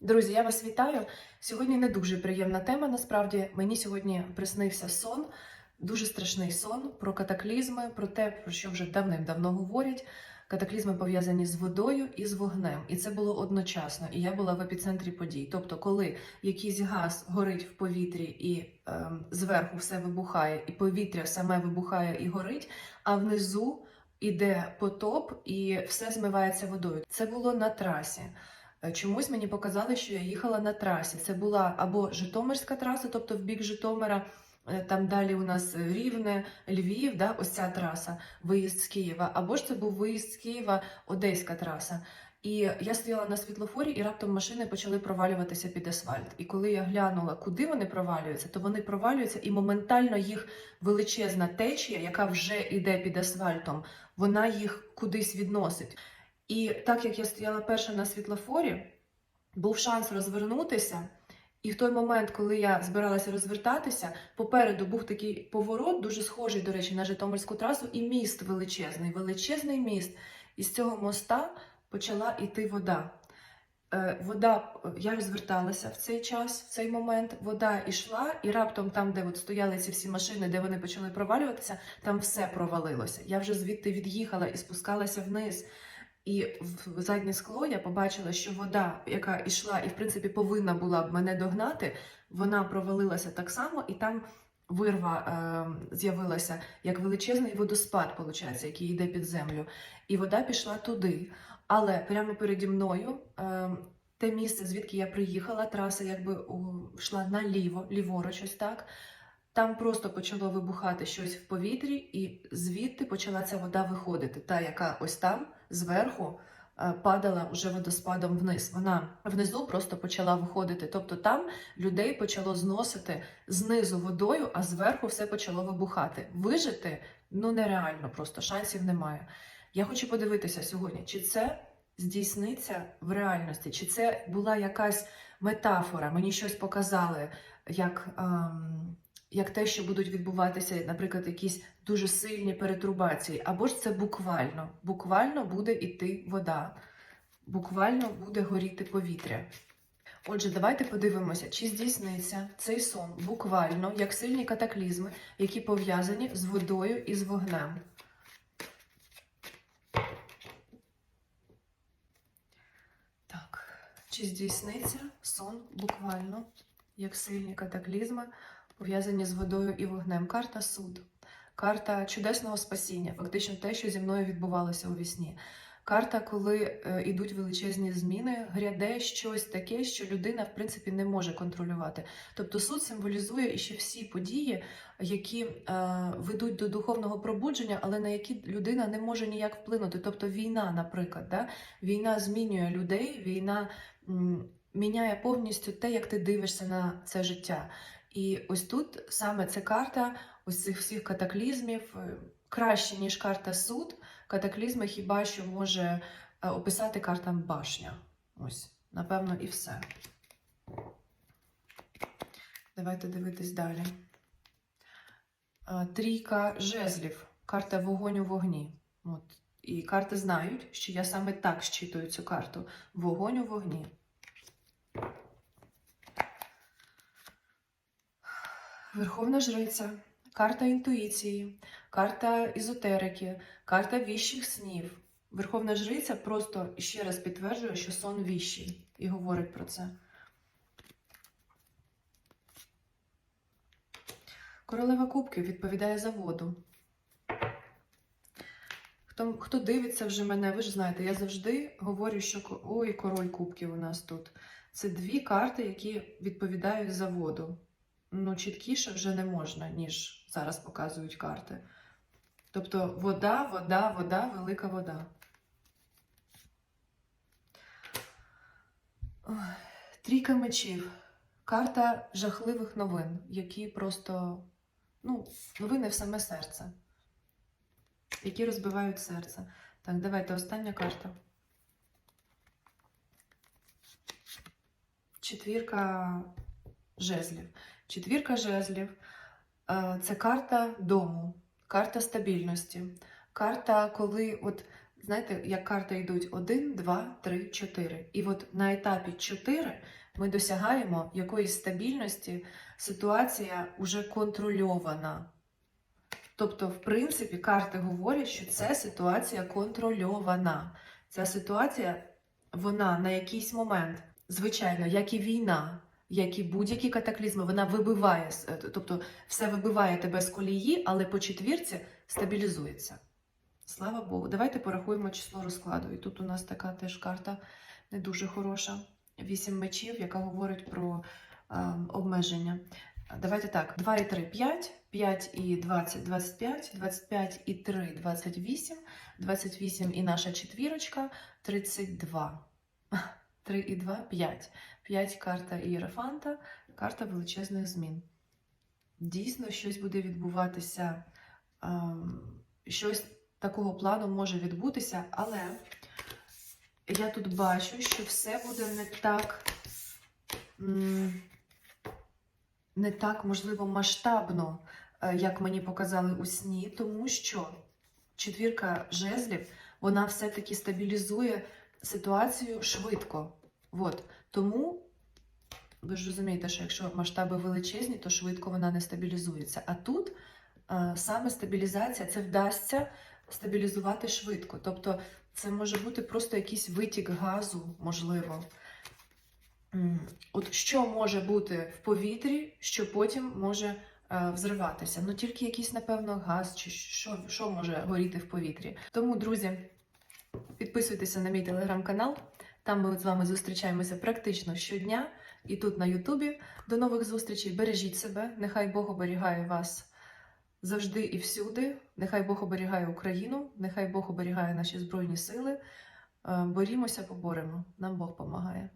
Друзі, я вас вітаю. Сьогодні не дуже приємна тема. Насправді мені сьогодні приснився сон, дуже страшний сон про катаклізми, про те, про що вже давним-давно говорять. Катаклізми пов'язані з водою і з вогнем, і це було одночасно. І я була в епіцентрі подій. Тобто, коли якийсь газ горить в повітрі і ем, зверху все вибухає, і повітря саме вибухає і горить, а внизу іде потоп і все змивається водою. Це було на трасі. Е, Чомусь мені показали, що я їхала на трасі. Це була або Житомирська траса, тобто в бік Житомира. е, Там далі у нас Рівне, Львів, да, ось ця траса, виїзд з Києва, або ж це був виїзд з Києва, Одеська траса. І я стояла на світлофорі, і раптом машини почали провалюватися під асфальт. І коли я глянула, куди вони провалюються, то вони провалюються, і моментально їх величезна течія, яка вже йде під асфальтом, вона їх кудись відносить. І так як я стояла перша на світлофорі, був шанс розвернутися. І в той момент, коли я збиралася розвертатися, попереду був такий поворот, дуже схожий, до речі, на Житомирську трасу, і міст величезний, величезний міст. І з цього моста почала йти вода. Е, Вода, я розверталася в цей час, в цей момент. Вода йшла, і раптом там, де от стояли ці всі машини, де вони почали провалюватися, там все провалилося. Я вже звідти від'їхала і спускалася вниз. І в заднє скло я побачила, що вода, яка йшла і в принципі повинна була б мене догнати, вона провалилася так само, і там вирва е, з'явилася як величезний водоспад, виходить, який йде під землю. І вода пішла туди. Але прямо переді мною е, те місце, звідки я приїхала, траса якби у, йшла наліво, ліворуч, ось так. Там просто почало вибухати щось в повітрі, і звідти почала ця вода виходити. Та, яка ось там зверху е, падала уже водоспадом вниз. Вона внизу просто почала виходити. Тобто там людей почало зносити знизу водою, а зверху все почало вибухати. Вижити ну нереально, просто шансів немає. Я хочу подивитися сьогодні, чи це здійсниться в реальності, чи це була якась метафора. Мені щось показали, як. Ем, як те, що будуть відбуватися, наприклад, якісь дуже сильні перетрубації, або ж це буквально, буквально буде йти вода, буквально буде горіти повітря. Отже, давайте подивимося, чи здійсниться цей сон буквально як сильні катаклізми, які пов'язані з водою і з вогнем. Так, чи здійсниться сон буквально як сильні катаклізми, пов'язані з водою і вогнем. Карта суд, карта чудесного спасіння, фактично те, що зі мною відбувалося у вісні. Карта, коли е, йдуть величезні зміни, гряде щось таке, що людина в принципі не може контролювати. Тобто суд символізує ще всі події, які е, ведуть до духовного пробудження, але на які людина не може ніяк вплинути. Тобто війна, наприклад, да? війна змінює людей, війна міняє повністю те, як ти дивишся на це життя. І ось тут саме ця карта ось цих всіх катаклізмів е, краще, ніж карта суд. Катаклізми хіба що може е, описати карта башня. Ось, напевно, і все. Давайте дивитись далі. Е, Трійка жезлів. Карта вогонь у вогні. От. І карти знають, що я саме так щитую цю карту. Вогонь у вогні. Верховна жриця, карта інтуїції, карта ізотерики, карта віщих снів. Верховна жриця просто ще раз підтверджує, що сон віщий і говорить про це. Королева кубків відповідає за воду. Хто, хто дивиться вже мене, ви ж знаєте, я завжди говорю, що ой, король кубків у нас тут. Це дві карти, які відповідають за воду ну, чіткіше вже не можна, ніж зараз показують карти. Тобто вода, вода, вода, велика вода. Трійка мечів. Карта жахливих новин, які просто, ну, новини в саме серце, які розбивають серце. Так, давайте остання карта. Четвірка жезлів. Четвірка жезлів е, це карта дому, карта стабільності, карта, коли от знаєте, як карти йдуть 1, 2, 3, 4. І от на етапі 4 ми досягаємо якоїсь стабільності, ситуація вже контрольована. Тобто, в принципі, карти говорять, що це ситуація контрольована. Ця ситуація, вона на якийсь момент, звичайно, як і війна, як і будь-які катаклізми, вона вибиває, е, тобто все вибиває тебе з колії, але по четвірці стабілізується. Слава Богу. Давайте порахуємо число розкладу. І тут у нас така теж карта не дуже хороша. Вісім мечів, яка говорить про е, обмеження. Давайте так: 2 і 3 5, 5 і 20 25, 25 і 3 28, 28 і наша четвірочка 32. 3 і 2 5. 5 карта Ієрофанта, карта величезних змін. Дійсно, щось буде відбуватися, ем, щось такого плану може відбутися, але я тут бачу, що все буде не так, не так, можливо, масштабно, е, як мені показали у сні, тому що четвірка жезлів, вона все-таки стабілізує ситуацію швидко. От. Тому ви ж розумієте, що якщо масштаби величезні, то швидко вона не стабілізується. А тут е, саме стабілізація це вдасться стабілізувати швидко. Тобто це може бути просто якийсь витік газу, можливо. От що може бути в повітрі, що потім може е, взриватися? Ну тільки якийсь, напевно, газ, чи що, що може горіти в повітрі. Тому, друзі, підписуйтеся на мій телеграм-канал. Там ми з вами зустрічаємося практично щодня і тут на Ютубі. До нових зустрічей. Бережіть себе. Нехай Бог оберігає вас завжди і всюди. Нехай Бог оберігає Україну, нехай Бог оберігає наші збройні сили. Е, Борімося, поборемо. Нам Бог допомагає.